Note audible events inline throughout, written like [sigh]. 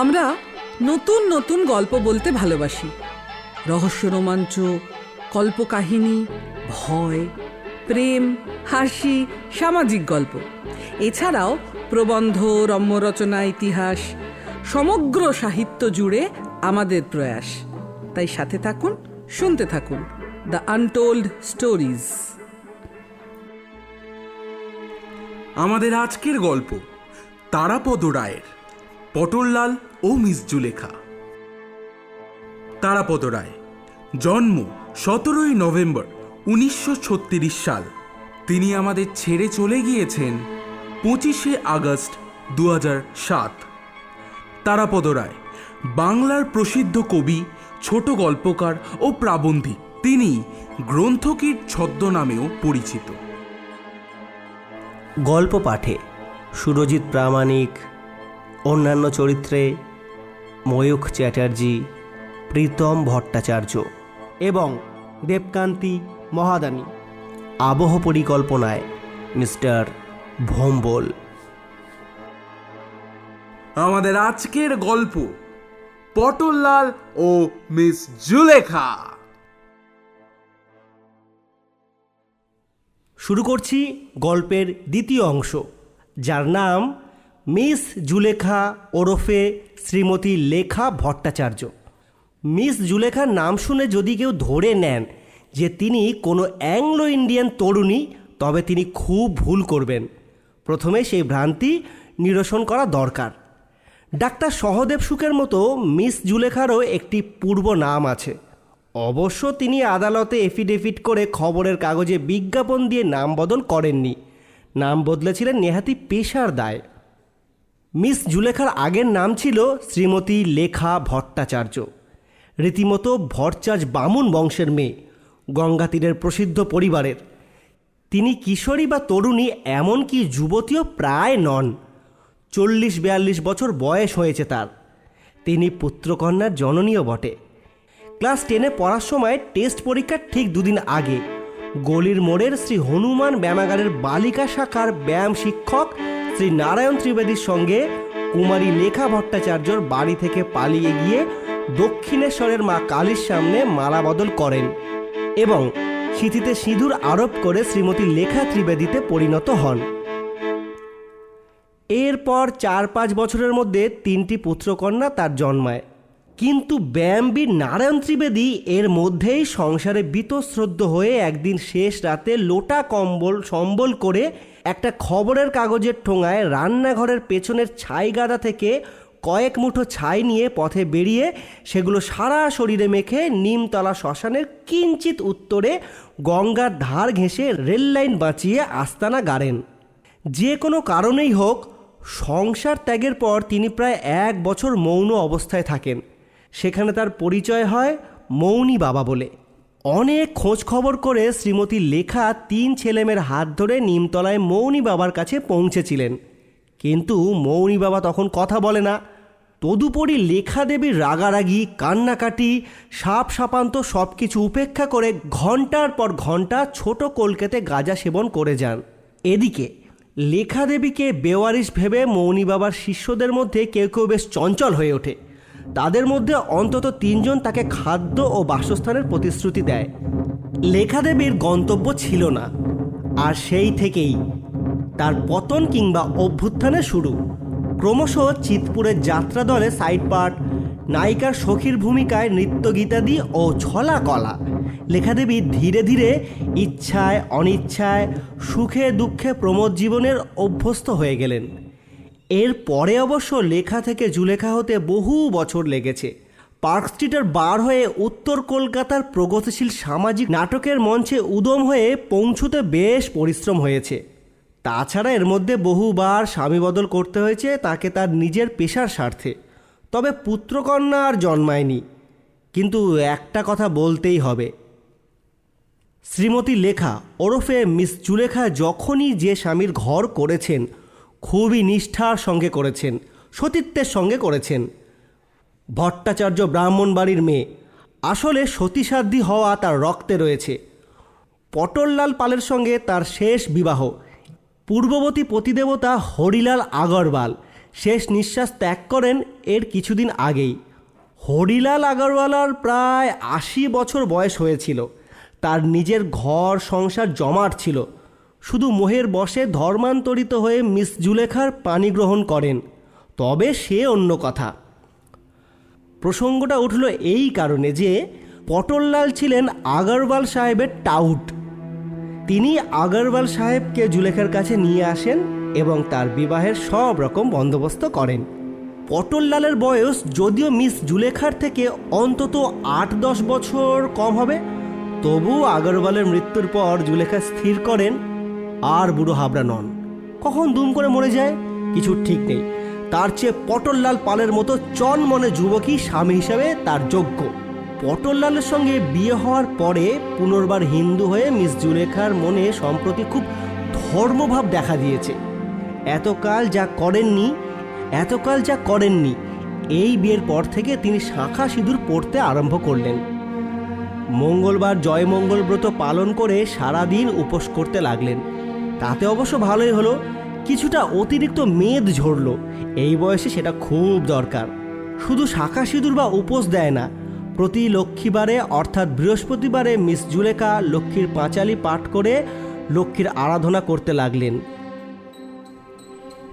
আমরা নতুন নতুন গল্প বলতে ভালোবাসি। রহস্য, রোমাঞ্চ, কল্পকাহিনী, ভয়, প্রেম, হাসি, সামাজিক গল্প। এছাড়াও প্রবন্ধ, রম্যরচনা, ইতিহাস, সমগ্র সাহিত্য জুড়ে আমাদের প্রয়াস। তাই সাথে থাকুন, শুনতে থাকুন দ্য আনটোল্ড স্টোরিজ আমাদের আজকের গল্প তারাপদ রায়ের, পটললাল ও মিস জুলেখা। তারাপদ রায়, জন্ম সতেরোই নভেম্বর উনিশশো ছত্রিশ সাল। তিনি আমাদের ছেড়ে চলে গিয়েছেন পঁচিশে আগস্ট দু সাত। তারাপদ রায়, বাংলার প্রসিদ্ধ কবি, ছোট গল্পকার ও প্রাবন্ধিক। তিনি গ্রন্থকীর ছদ্মনামেও পরিচিত। গল্প পাঠে সুরজিৎ প্রামাণিক, অন্যান্য চরিত্রে ময়ূখ চ্যাটার্জি প্রীতম ভট্টাচার্য এবং দেবকান্তি মহাদানী। আবহ পরিকল্পনায় মিস্টার ভোম্বল। আমাদের আজকের গল্প পটললাল ও মিস জুলেখা। শুরু করছি গল্পের দ্বিতীয় অংশ যার নাম মিস জুলেখা ওরফে শ্রীমতী লেখা ভট্টাচার্য। মিস জুলেখার নাম শুনে যদি কেউ ধরে নেন যে তিনি কোনো অ্যাংলো ইন্ডিয়ান তরুণী, তবে তিনি খুব ভুল করবেন। প্রথমে সেই ভ্রান্তি নিরসন করা দরকার। ডাক্তার সহদেব সুখের মতো মিস জুলেখারও একটি পূর্ব নাম আছে। অবশ্য তিনি আদালতে এফিডেভিট করে খবরের কাগজে বিজ্ঞাপন দিয়ে নাম বদল করেননি। নাম বদলেছিলেন নেহাতি পেশার দায়। মিস জুলেখার আগের নাম ছিল শ্রীমতী লেখা ভট্টাচার্য। রীতিমতো ভট্টাচ বামুন বংশের মেয়ে, গঙ্গা তীরের প্রসিদ্ধ পরিবারের। তিনি কিশোরী বা তরুণী এমনকি যুবতীও প্রায় নন। চল্লিশ বিয়াল্লিশ বছর বয়স হয়েছে তার। তিনি পুত্রকন্যার জননীয় বটে। ক্লাস টেনে পড়ার সময় টেস্ট পরীক্ষার ঠিক দুদিন আগে। গলির মোড়ের শ্রী হনুমান ব্যায়ামাগারের বালিকা শাখার ব্যায়াম শিক্ষক শ্রী নারায়ণ ত্রিবেদীর সঙ্গে কুমারী লেখা ভট্টাচার্যর বাড়ি থেকে পালিয়ে গিয়ে দক্ষিণেশ্বরের মা কালীর সামনে মালা বদল করেন এবং সিঁথিতে সিঁদুর আরোপ করে শ্রীমতী লেখা ত্রিবেদীতে পরিণত হন। এরপর চার পাঁচ বছরের মধ্যে তিনটি পুত্রকন্যা তার জন্মায়। কিন্তু ব্যায়ামবীর নারায়ণ ত্রিবেদী এর মধ্যেই সংসারে বীতশ্রদ্ধ হয়ে একদিন শেষ রাতে লোটা কম্বল, সম্বল করে একটা খবরের কাগজের ঠোঙায় রান্নাঘরের পেছনের ছাই গাদা থেকে কয়েক মুঠো ছাই নিয়ে পথে বেরিয়ে সেগুলো সারা শরীরে মেখে নিমতলা শ্মশানের কিঞ্চিত উত্তরে গঙ্গার ধার ঘেঁষে রেললাইন বাঁচিয়ে আস্তানা গাড়েন। যে কোনো কারণেই হোক, সংসার ত্যাগের পর তিনি প্রায় এক বছর মৌন অবস্থায় থাকেন। সেখানে তার পরিচয় হয় মৌনী বাবা বলে। অনেক খোঁজ খবর করে শ্রীমতী লেখা তিন ছেলেমেয়ের হাত ধরে নিমতলায় মৌনী বাবার কাছে পৌঁছেছিলেন। কিন্তু মৌনী বাবা তখন কথা বলে না। তদুপরি লেখা দেবীর রাগারাগি, কান্নাকাটি, সাপ সাপান্ত সব কিছু উপেক্ষা করে ঘণ্টার পর ঘণ্টা ছোট কলকেতে গাঁজা সেবন করে যান। এদিকে লেখা দেবীকে বেওয়ারিশ ভেবে মৌনী বাবার শিষ্যদের মধ্যে কেউ কেউ বেশ চঞ্চল হয়ে ওঠে। তাদের মধ্যে অন্তত তিনজন তাকে খাদ্য ও বাসস্থানের প্রতিশ্রুতি দেয়। লেখা দেবীর গন্তব্য ছিল না, আর সেই থেকেই তার পতন কিংবা অভ্যুত্থানে শুরু। ক্রমশ চিতপুরের যাত্রা দলে সাইড পার্ট নায়িকার সখীর ভূমিকায় নৃত্যগীতাদি ও ছলা কলা লেখাদেবী ধীরে ধীরে ইচ্ছায়, অনিচ্ছায়, সুখে দুঃখে প্রমোদ জীবনের অভ্যস্ত হয়ে গেলেন। এর পরে অবশ্য লেখা থেকে জুলেখা হতে বহু বছর লেগেছে। পার্ক স্ট্রিটের বার হয়ে উত্তর কলকাতার প্রগতিশীল সামাজিক নাটকের মঞ্চে উদম হয়ে পৌঁছতে বেশ পরিশ্রম হয়েছে। তাছাড়া এর মধ্যে বহুবার স্বামী বদল করতে হয়েছে, তাকে তার নিজের পেশার স্বার্থে। তবে পুত্রকন্যা আর জন্মায়নি। কিন্তু একটা কথা বলতেই হবে। শ্রীমতী লেখা ওরফে মিস জুলেখা যখনই যে স্বামীর ঘর করেছেন খুবই নিষ্ঠার সঙ্গে করেছেন, সতীত্বের সঙ্গে করেছেন। ভট্টাচার্য ব্রাহ্মণ বাড়ির মেয়ে, আসলে সতীসাধ্যী হওয়া তার রক্তে রয়েছে। পটললাল পালের সঙ্গে তার শেষ বিবাহ। পূর্ববর্তী পতিদেবতা হরিলাল আগরওয়াল শেষ নিঃশ্বাস ত্যাগ করেন এর কিছুদিন আগেই। হরিলাল আগরওয়ালার প্রায় আশি বছর বয়স হয়েছিল। তার নিজের ঘর, সংসার জমাট ছিল। শুধু মোহের বসে ধর্মান্তরিত হয়ে মিস জুলেখার পানি গ্রহণ করেন। তবে সে অন্য কথা। প্রসঙ্গটা উঠল এই কারণে যে পটললাল ছিলেন আগরওয়াল সাহেবের টাউট। তিনি আগরওয়াল সাহেবকে জুলেখার কাছে নিয়ে আসেন এবং তার বিবাহের সব রকম বন্দোবস্ত করেন। পটললালের বয়স যদিও মিস জুলেখার থেকে অন্তত আট দশ বছর কম হবে তবু আগরওয়ালের মৃত্যুর পর জুলেখা স্থির করেন আর বুড়ো হাবড়া নন। কখন দুম করে মরে যায়? কিছু ঠিক নেই। তার চেয়ে পটললাল পালের মতো চনমনে যুবকই স্বামী হিসাবে তার যোগ্য। পটললালের সঙ্গে বিয়ে হওয়ার পরে পুনর্বার হিন্দু হয়ে মিস জুলেখার মনে সম্প্রতি খুব ধর্মভাব দেখা দিয়েছে। এতকাল যা করেননি এতকাল যা করেননি, এই বিয়ের পর থেকে তিনি শাঁখা সিঁদুর পড়তে আরম্ভ করলেন। মঙ্গলবার জয়মঙ্গল ব্রত পালন করে সারাদিন উপোস করতে লাগলেন। তাতে অবশ্য ভালোই হলো, কিছুটা অতিরিক্ত মেদ ঝরল। এই বয়সে সেটা খুব দরকার। শুধু শাখা সিঁদুর বা উপোস দেয় না, প্রতি লক্ষ্মীবারে অর্থাৎ বৃহস্পতিবারে মিস জুলেখা লক্ষ্মীর পাঁচালি পাঠ করে লক্ষ্মীর আরাধনা করতে লাগলেন।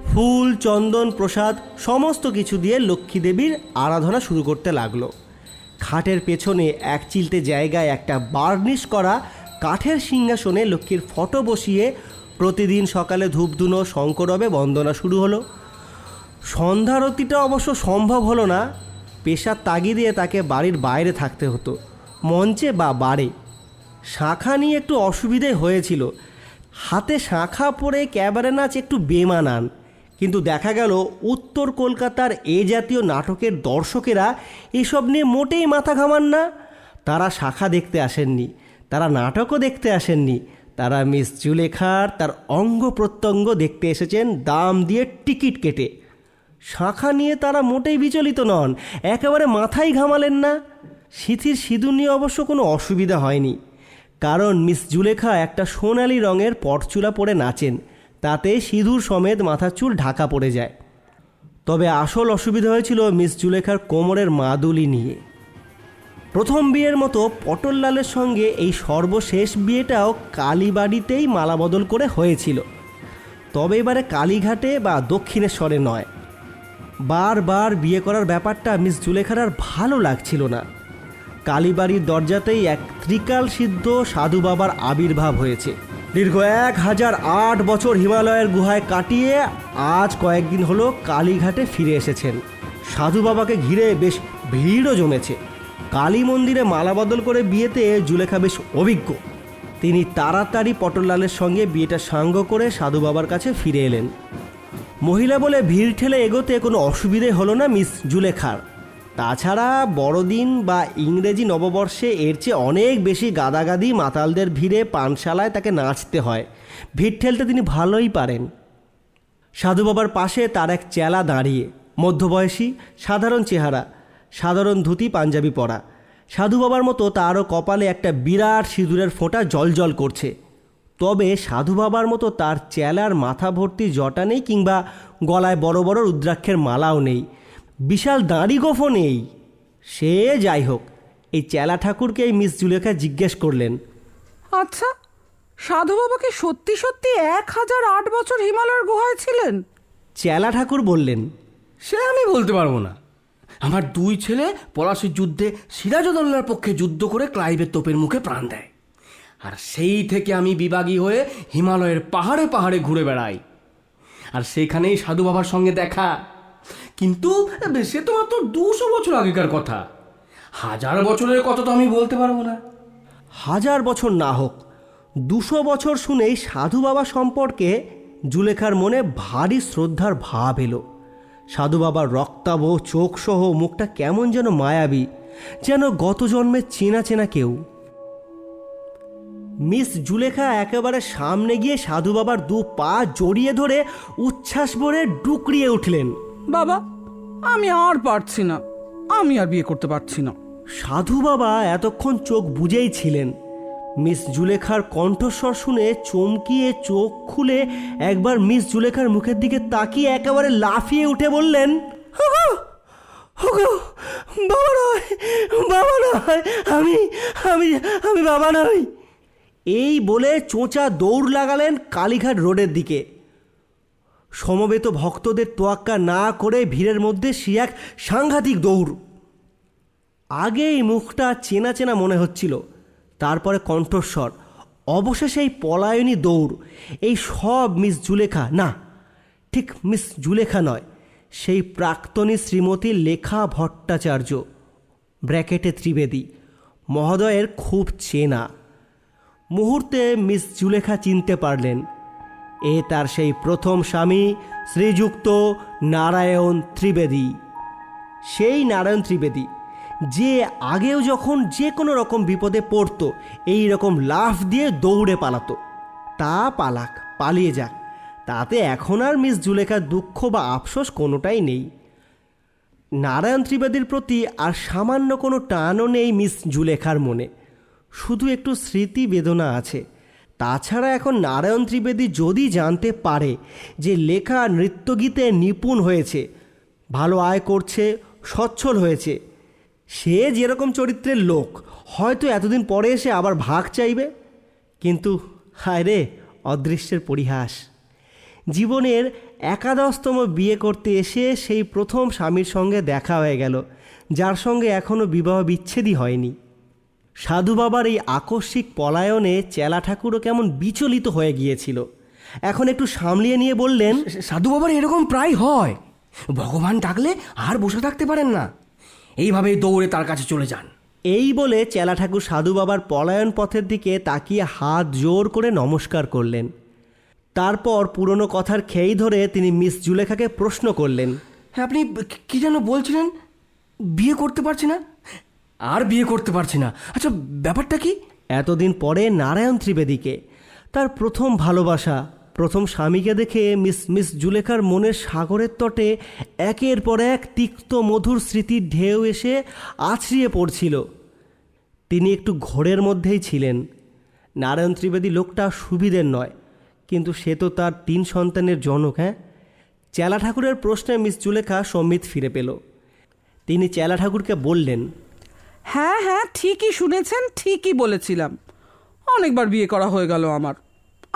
ফুল, চন্দন, প্রসাদ, সমস্ত কিছু দিয়ে লক্ষ্মী দেবীর আরাধনা শুরু করতে লাগল। খাটের পেছনে এক চিলতে জায়গায় একটা বার্নিশ করা কাঠের সিংহাসনে লক্ষ্মীর ফটো বসিয়ে প্রতিদিন সকালে ধূপধুনো শঙ্করবে বন্দনা শুরু হলো। সন্ধ্যারতিটা অবশ্য সম্ভব হলো না। পেশার তাগিদে তাকে বাড়ির বাইরে থাকতে হতো, মঞ্চে বা বারে। শাঁখা নিয়ে একটু অসুবিধে হয়েছিল। হাতে শাঁখা পরে ক্যাবারে নাচ একটু বেমানান। কিন্তু দেখা গেল, উত্তর কলকাতার এ জাতীয় নাটকের দর্শকেরা এসব নিয়ে মোটেই মাথা ঘামান না। তারা শাখা দেখতে আসেননি, তারা নাটকও দেখতে আসেননি। তারা মিস জুলেখার তার অঙ্গ প্রত্যঙ্গ দেখতে এসেছেন দাম দিয়ে টিকিট কেটে। শাঁখা নিয়ে তারা মোটেই বিচলিত নন, একেবারে মাথায় ঘামালেন না। সিথির সিঁদুর নিয়ে অবশ্য কোনো অসুবিধা হয়নি, কারণ মিস জুলেখা একটা সোনালি রঙের পটচুলা পরে নাচেন, তাতে সিঁদুর সমেত মাথার চুল ঢাকা পড়ে যায়। তবে আসল অসুবিধা হয়েছিল মিস জুলেখার কোমরের মাদুলি নিয়ে। প্রথম বিয়ের মতো পটললালের সঙ্গে এই সর্বশেষ বিয়েটাও কালীবাড়িতেই মালাবদল করে হয়েছিল। তবে এবারে কালীঘাটে বা দক্ষিণেশ্বরে নয়। বারবার বিয়ে করার ব্যাপারটা মিস জুলেখার আর ভালো লাগছিল না। কালীবাড়ির দরজাতেই এক ত্রিকাল সিদ্ধ সাধু বাবার আবির্ভাব হয়েছে। দীর্ঘ এক হাজার আট বছর হিমালয়ের গুহায় কাটিয়ে আজ কয়েকদিন হলো কালীঘাটে ফিরে এসেছেন। সাধু বাবাকে ঘিরে বেশ ভিড়ও জমেছে। কালী মন্দিরে মালা বদল করে বিয়েতে জুলেখা বেশ অভিজ্ঞ। তিনি তাড়াতাড়ি পটললালের সঙ্গে বিয়েটা সাঙ্গ করে সাধু বাবার কাছে ফিরে এলেন। মহিলা বলে ভিড় ঠেলে এগোতে কোনো অসুবিধে হলো না মিস জুলেখার। তাছাড়া বড়দিন বা ইংরেজি নববর্ষে এর চেয়ে অনেক বেশি গাদাগাদি মাতালদের ভিড়ে পানশালায় তাকে নাচতে হয়। ভিড় ঠেলতে তিনি ভালোই পারেন। সাধু বাবার পাশে তার এক চেলা দাঁড়িয়ে। মধ্যবয়সী, সাধারণ চেহারা। সাধারণ ধুতি পাঞ্জাবি পরা। সাধু বাবার মতো তারও কপালে একটা বিরাট সিঁদুরের ফোঁটা জলজল করছে। তবে সাধু বাবার মতো তার চেলার মাথা ভর্তি জটা নেই কিংবা গলায় বড় বড় রুদ্রাক্ষের মালাও নেই। বিশাল দাঁড়ি গোফও নেই। সে যাই হোক এই চেলা ঠাকুরকে এই মিস জুলেখা জিজ্ঞেস করলেন। আচ্ছা সাধু বাবাকে সত্যি সত্যি এক হাজার আট বছর হিমালয়ের গুহায় ছিলেন? চেলা ঠাকুর বললেন সে আমি বলতে পারব না। আমার দুই ছেলে পলাশির যুদ্ধে সিরাজউদ্দৌলার পক্ষে যুদ্ধ করে ক্লাইভের তোপের মুখে প্রাণ দেয়। আর সেই থেকে আমি বিভাগী হয়ে হিমালয়ের পাহাড়ে পাহাড়ে ঘুরে বেড়াই। আর সেখানেই সাধু বাবার সঙ্গে দেখা। কিন্তু সে তো মাত্র দুশো বছর আগেকার কথা। হাজার বছরের কথা তো আমি বলতে পারব না। হাজার বছর না হোক, দুশো বছর শুনেই সাধু বাবা সম্পর্কে জুলেখার মনে ভারী শ্রদ্ধার ভাব এলো। সাধু বাবার রক্তাভ চোখসহ মুখটা কেমন যেন মায়াবী যেন গত জন্মে চেনা চেনা কেউ। মিস জুলেখা একেবারে সামনে গিয়ে সাধু বাবার দু পা জড়িয়ে ধরে উচ্ছ্বাস ভরে ডুকরিয়ে উঠলেন। বাবা আমি আর পারছি না। আমি আর বিয়ে করতে পারছি না। সাধু বাবা এতক্ষণ চোখ বুঝেই ছিলেন। মিস জুলেখার কণ্ঠস্বর শুনে চমকিয়ে চোখ খুলে একবার মিস জুলেখার মুখের দিকে তাকিয়ে একেবারে লাফিয়ে উঠে বললেন "ওগো, ওগো, বাবা নয় বাবা নয় আমি আমি আমি বাবা নই। এই বলে চোঁচা দৌড় লাগালেন কালীঘাট রোডের দিকে। সমবেত ভক্তদের তোয়াক্কা না করে ভিড়ের মধ্যে সে এক সাংঘাতিক দৌড়। আগে এই মুখটা চেনা চেনা মনে হচ্ছিল। তারপরে কণ্ঠস্বর, অবশেষে এই পলায়নী দৌড়, এই সব মিস জুলেখা, না, ঠিক মিস জুলেখা নয়, সেই প্রাক্তনী শ্রীমতী লেখা ভট্টাচার্য, ব্র্যাকেটে ত্রিবেদী, মহোদয়ের খুব চেনা। মুহূর্তে মিস জুলেখা চিনতে পারলেন, এ তার সেই প্রথম স্বামী শ্রীযুক্ত নারায়ণ ত্রিবেদী, সেই নারায়ণ ত্রিবেদী। যে আগেও যখন যে কোনো রকম বিপদে পড়তো, এই রকম লাফ দিয়ে দৌড়ে পালাতো। তা পালাক, পালিয়ে যাক। তাতে এখন আর মিস জুলেখার দুঃখ বা আফসোস কোনোটাই নেই। নারায়ণ ত্রিবেদীর প্রতি আর সামান্য কোনো টানও নেই মিস জুলেখার মনে। শুধু একটু স্মৃতি বেদনা আছে। তাছাড়া এখন নারায়ণ ত্রিবেদী যদি জানতে পারে যে লেখা নৃত্যগীতে নিপুণ হয়েছে, ভালো আয় করছে, সচ্ছল হয়েছে সে যেরকম চরিত্রের লোক, হয়তো এতদিন পরে এসে আবার ভাগ চাইবে। কিন্তু, হায় রে, অদৃশ্যের পরিহাস। জীবনের একাদশতম বিয়ে করতে এসে সেই প্রথম স্বামীর সঙ্গে দেখা হয়ে গেল, যার সঙ্গে এখনও বিবাহ বিচ্ছেদই হয়নি। সাধু বাবার এই আকস্মিক পলায়নে চেলা ঠাকুরও কেমন বিচলিত হয়ে গিয়েছিল। এখন একটু সামলিয়ে নিয়ে বললেন সাধু বাবার এরকম প্রায় হয়। ভগবান ডাকলে আর বসে থাকতে পারেন না। এইভাবেই দৌড়ে তার কাছে চলে যান। এই বলে চেলা ঠাকুর সাধু বাবার পলায়ন পথের দিকে তাকিয়ে হাত জোর করে নমস্কার করলেন। তারপর পুরনো কথার খেই ধরে তিনি মিস জুলেখাকে প্রশ্ন করলেন হ্যাঁ আপনি কি- কি যেন বলছিলেন? বিয়ে করতে পারছি না? আর বিয়ে করতে পারছি না। আচ্ছা ব্যাপারটা কি? এতদিন পরে নারায়ণ ত্রিবেদীকে তার প্রথম ভালোবাসা প্রথম স্বামীকে দেখে মিস মিস জুলেখার মনের সাগরের তটে একের পর এক তিক্ত মধুর স্মৃতির ঢেউ এসে আছড়িয়ে পড়ছিল। তিনি একটু ঘোরের মধ্যেই ছিলেন। নারায়ণ ত্রিবেদী লোকটা সুবিধের নয়, কিন্তু সে তো তার তিন সন্তানের জনক হ্যাঁ? চেলা ঠাকুরের প্রশ্নে মিস জুলেখা সম্মিত ফিরে পেল। তিনি চেলা ঠাকুরকে বললেন হ্যাঁ হ্যাঁ ঠিকই শুনেছেন, ঠিকই বলেছিলাম। অনেকবার বিয়ে করা হয়ে গেল আমার।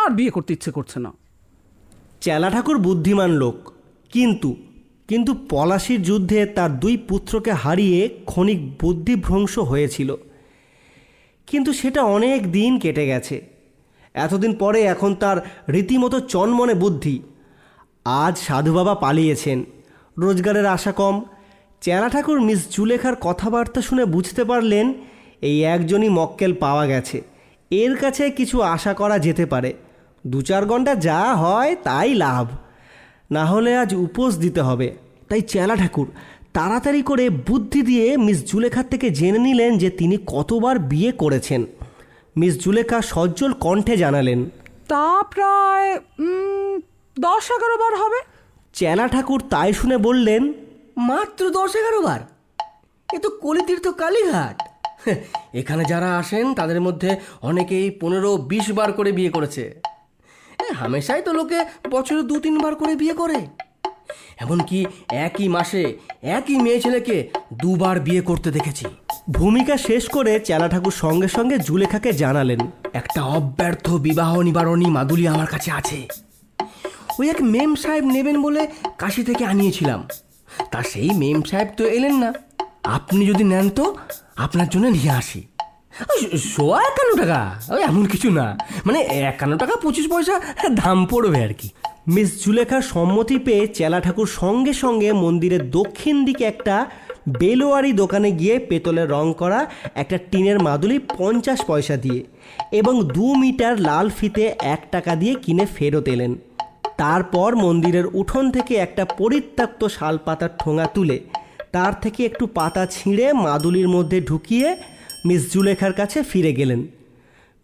আর বিয়ে করতে ইচ্ছে করছে না। চেলা ঠাকুর বুদ্ধিমান লোক, কিন্তু কিন্তু পলাশির যুদ্ধে তার দুই পুত্রকে হারিয়ে ক্ষণিক বুদ্ধিভ্রংশ হয়েছিল। কিন্তু সেটা অনেক দিন কেটে গেছে। এতদিন পরে এখন তার রীতিমতো চনমনে বুদ্ধি। আজ সাধু বাবা পালিয়েছেন। রোজগারের আশা কম। চেলা ঠাকুর মিস জুলেখার কথাবার্তা শুনে বুঝতে পারলেন, এই একজনই মক্কেল পাওয়া গেছে। এর কাছে কিছু আশা করা যেতে পারে। দু চার ঘণ্টা যা হয় তাই লাভ। না হলে আজ উপোস দিতে হবে। তাই চেলা ঠাকুর তাড়াতাড়ি করে বুদ্ধি দিয়ে মিস জুলেখার থেকে জেনে নিলেন যে তিনি কতবার বিয়ে করেছেন। মিস জুলেখা সজ্জল কণ্ঠে জানালেন তা প্রায় দশ এগারো বার হবে। চেলা ঠাকুর তাই শুনে বললেন মাত্র দশ এগারো বার? এ তো কলিতীর্থ কালীঘাট। হ্যাঁ, [laughs] এখানে যারা আসেন তাদের মধ্যে অনেকেই পনেরো বিশ বার করে বিয়ে করেছে। হামেশাই তো লোকে বছরে দু তিনবার করে বিয়ে করে। এমনকি একই মাসে একই মেয়ে ছেলেকে দুবার বিয়ে করতে দেখেছি। ভূমিকা শেষ করে চেলা ঠাকুর সঙ্গে সঙ্গে জুলেখাকে জানালেন। একটা অব্যর্থ বিবাহ নিবারণী মাদুলি আমার কাছে আছে। ওই এক মেম সাহেব নেবেন বলে কাশি থেকে আনিয়েছিলাম। তা সেই মেম সাহেব তো এলেন না। আপনি যদি নেন তো আপনার জন্য নিয়ে আসি। সোয়া একান্ন টাকা? ওই এমন কিছু না। মানে একান্ন টাকা, পঁচিশ পয়সা দাম পড়বে আর কি। মিস জুলেখার সম্মতি পেয়ে চেলা ঠাকুর সঙ্গে সঙ্গে মন্দিরের দক্ষিণ দিকে একটা বেলোয়ারি দোকানে গিয়ে পেতলের রং করা একটা টিনের মাদুলি পঞ্চাশ পয়সা দিয়ে এবং দু মিটার লাল ফিতে এক টাকা দিয়ে কিনে ফেরত এলেন। তারপর মন্দিরের উঠোন থেকে একটা পরিত্যক্ত শালপাতার ঠোঙা তুলে তার থেকে একটু পাতা ছিঁড়ে মাদুলির মধ্যে ঢুকিয়ে মিস জুলেখার কাছে ফিরে গেলেন।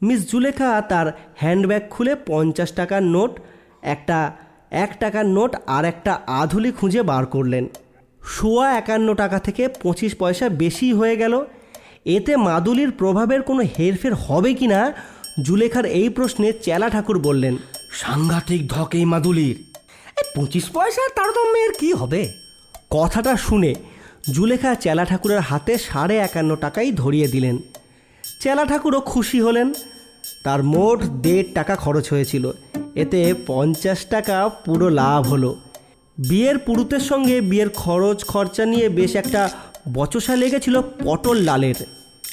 মিস জুলেখা তার হ্যান্ডব্যাগ খুলে পঞ্চাশ টাকার নোট একটা এক টাকার নোট আর একটা আধুলি খুঁজে বার করলেন। সোয়া একান্ন টাকা থেকে পঁচিশ পয়সা বেশি হয়ে গেল। এতে মাদুলির প্রভাবের কোনো হেরফের হবে কি না জুলেখার এই প্রশ্নে চেলা ঠাকুর বললেন সাংঘাতিক ধক এই মাদুলির পঁচিশ পয়সার তারতম্যের কি হবে? কথাটা শুনে জুলেখা চেলা ঠাকুরের হাতে সাড়ে একান্ন টাকাই ধরিয়ে দিলেন। চেলা ঠাকুরও খুশি হলেন। তার মোট দেড় টাকা খরচ হয়েছিল। এতে পঞ্চাশ টাকা পুরো লাভ হলো। বিয়ের পুরুতের সঙ্গে বিয়ের খরচ খরচা নিয়ে বেশ একটা বচসা লেগেছিল পটল লালের।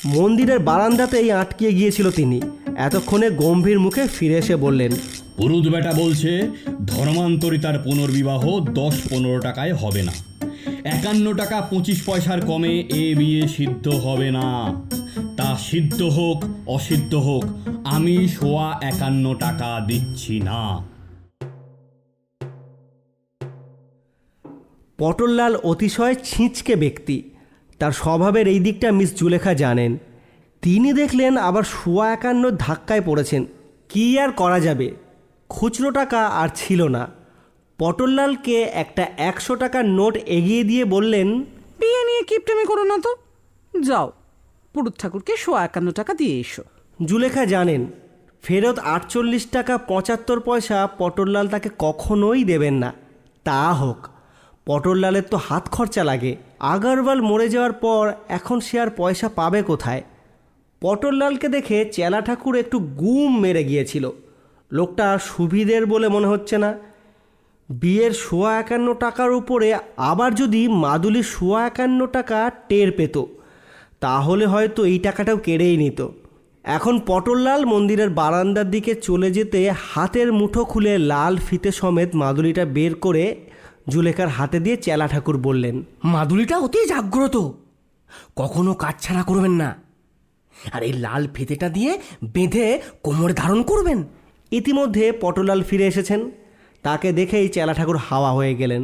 মন্দিরের বারান্দাতেই আটকিয়ে গিয়েছিল তিনি। এতক্ষণে গম্ভীর মুখে ফিরে এসে বললেন, পুরুত বেটা বলছে, ধর্মান্তরিতার পুনর্বিবাহ দশ পনেরো টাকায় হবে না। একান্ন টাকা পঁচিশ পয়সার কমে এ বিয়ে সিদ্ধ হবে না। তা সিদ্ধ হোক, অসিদ্ধ হোক, আমি সোয়া একান্ন টাকা দিচ্ছি না। পটললাল অতিশয় ছিঁচকে ব্যক্তি। তার স্বভাবের এই দিকটা মিস জুলেখা জানেন। তিনি দেখলেন আবার সোয়া একান্ন ধাক্কায় পড়েছেন। কী আর করা যাবে? খুচরো টাকা আর ছিল না। পটললালকে একটা একশো টাকার নোট এগিয়ে দিয়ে বললেন বিয়ে নিয়ে কিপটেমি করো না তো। যাও পুরুত ঠাকুরকে সোয়া একান্ন টাকা দিয়ে এসো। জুলেখা জানেন ফেরত আটচল্লিশ টাকা পঁচাত্তর পয়সা পটললাল তাকে কখনোই দেবেন না। তা হোক পটললালের তো হাত খরচা লাগে। আগারওয়াল মরে যাওয়ার পর এখন সে আর পয়সা পাবে কোথায়? পটললালকে দেখে চেলা ঠাকুর একটু গুম মেরে গিয়েছিল। লোকটা সুবিধের বলে মনে হচ্ছে না। বিয়ের সোয়া একান্ন টাকার উপরে আবার যদি মাদুলি সোয়া একান্ন টাকা টের পেত তাহলে হয়তো এই টাকাটাও কেড়েই নিত। এখন পটললাল মন্দিরের বারান্দার দিকে চলে যেতে হাতের মুঠো খুলে লাল ফিতে সমেত মাদুলিটা বের করে জুলেখার হাতে দিয়ে চেলা ঠাকুর বললেন মাদুলিটা অতি জাগ্রত। কখনো কাজ ছাড়া করবেন না। আর এই লাল ফিতেটা দিয়ে বেঁধে কোমরে ধারণ করবেন। ইতিমধ্যে পটলাল ফিরে এসেছেন। তাকে দেখেই চেলা ঠাকুর হাওয়া হয়ে গেলেন।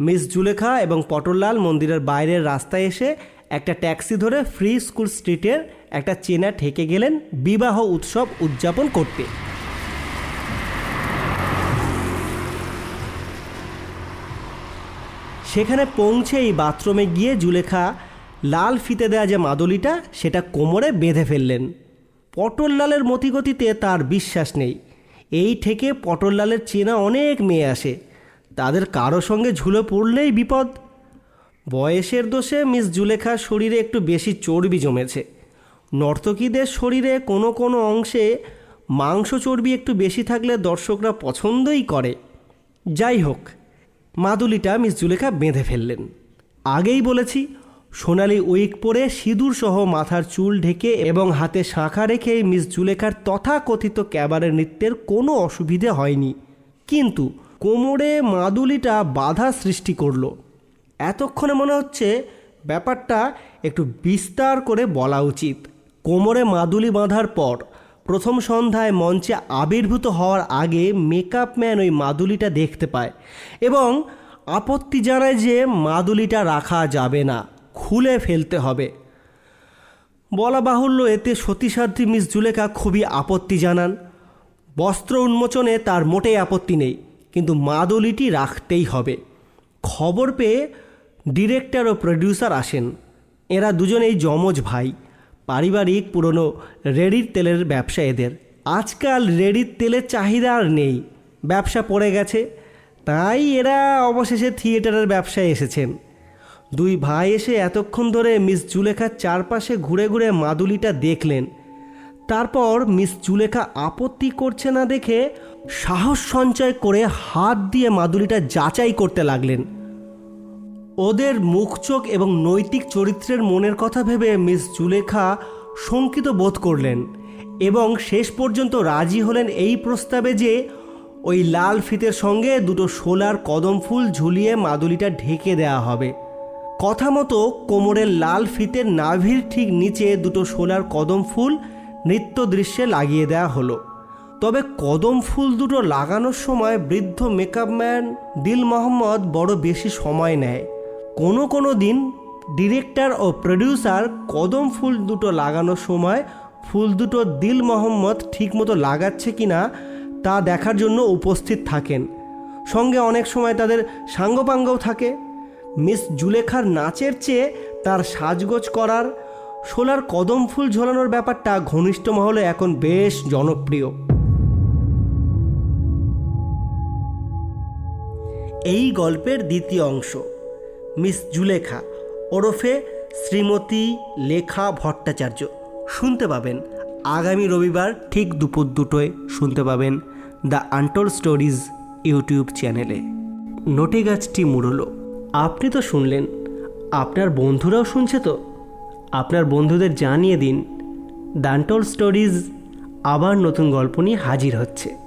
মিস জুলেখা এবং পটললাল মন্দিরের বাইরের রাস্তায় এসে একটা ট্যাক্সি ধরে ফ্রি স্কুল স্ট্রিটের একটা চেনা ঠেকে গেলেন বিবাহ উৎসব উদযাপন করতে। সেখানে পৌঁছেই বাথরুমে গিয়ে জুলেখা লাল ফিতে দেয়া যে মাদুলিটা, সেটা কোমরে বেঁধে ফেললেন। পটললালের মতিগতিতে তার বিশ্বাস নেই। এই থেকে পটললালের চেনা অনেক মেয়ে আসে। তাদের কারও সঙ্গে ঝুলে পড়লেই বিপদ। বয়সের দোষে মিস জুলেখার শরীরে একটু বেশি চর্বি জমেছে। নর্তকীদের শরীরে কোনো কোনো অংশে মাংস চর্বি একটু বেশি থাকলে দর্শকরা পছন্দই করে। যাই হোক, মাদুলিটা মিস জুলেখা বেঁধে ফেললেন। আগেই বলেছি সোনালি উইক পরে সিঁদুর সহ মাথার চুল ঢেকে এবং হাতে শাঁখা রেখে মিস জুলেখার তথাকথিত ক্যাবারের নৃত্যের কোনো অসুবিধে হয়নি। কিন্তু কোমরে মাদুলিটা বাধা সৃষ্টি করল। এতক্ষণে মনে হচ্ছে ব্যাপারটা একটু বিস্তার করে বলা উচিত। কোমরে মাদুলি বাঁধার পর প্রথম সন্ধ্যায় মঞ্চে আবির্ভূত হওয়ার আগে মেকআপ ম্যান ওই মাদুলিটা দেখতে পায় এবং আপত্তি জানায় যে মাদুলিটা রাখা যাবে না। খুলে ফেলতে হবে। বলা বাহুল্য, এতে সতীসাধ্বী মিস জুলেখা খুবই আপত্তি জানান। বস্ত্র উন্মোচনে তার মোটেই আপত্তি নেই, কিন্তু মাদুলিটি রাখতেই হবে। খবর পেয়ে ডিরেক্টর ও প্রডিউসার আসেন। এরা দুজনেই যমজ ভাই, পারিবারিক, পুরনো রেডির তেলের ব্যবসা এদের। আজকাল রেডির তেলের চাহিদা আর নেই, ব্যবসা পড়ে গেছে, তাই এরা অবশেষে থিয়েটারের ব্যবসায় এসেছেন। দুই ভাই এসে এতক্ষণ ধরে মিস জুলেখার চারপাশে ঘুরে ঘুরে মাদুলিটা দেখলেন। তারপর মিস জুলেখা আপত্তি করছে না দেখে সাহস সঞ্চয় করে হাত দিয়ে মাদুলিটা যাচাই করতে লাগলেন। ওদের মুখ, চোখ এবং নৈতিক চরিত্রের মনের কথা ভেবে মিস জুলেখা শঙ্কিত বোধ করলেন এবং শেষ পর্যন্ত রাজি হলেন এই প্রস্তাবে যে ওই লাল ফিতের সঙ্গে দুটো সোলার কদম ফুল ঝুলিয়ে মাদুলিটা ঢেকে দেওয়া হবে। কথা মতো কোমরের লাল ফিতের নাভির ঠিক নিচে দুটো সোলার কদম ফুল নৃত্য দৃশ্যে লাগিয়ে দেওয়া হলো। তবে কদম ফুল দুটো লাগানোর সময় বৃদ্ধ মেকআপ ম্যান দিল মোহাম্মদ বড় বেশি সময় নেয়। কোনো কোনো দিন ডিরেক্টর ও প্রডিউসার কদম ফুল দুটো লাগানোর সময় ফুল দুটো দিল মোহাম্মদ ঠিকমতো লাগাচ্ছে কি না তা দেখার জন্য উপস্থিত থাকেন। সঙ্গে অনেক সময় তাদের সাঙ্গপাঙ্গও থাকে। মিস জুলেখার নাচের চেয়ে তার সাজগোজ করার সোলার কদম ফুল ঝোলানোর ব্যাপারটা ঘনিষ্ঠ মহলে এখন বেশ জনপ্রিয়। এই গল্পের দ্বিতীয় অংশ, মিস জুলেখা, ওরফে শ্রীমতী লেখা ভট্টাচার্য। শুনতে পাবেন। আগামী রবিবার ঠিক দুপুর দুটোয় শুনতে পাবেন দ্য আনটোল স্টোরিজ ইউটিউব চ্যানেলে। নোটে গাছটি মুড়লো। আপনি তো শুনলেন, আপনার বন্ধুরাও শুনছে তো। আপনার বন্ধুদের জানিয়ে দিন দানটল স্টোরিজ আবার নতুন গল্প নিয়ে হাজির হচ্ছে।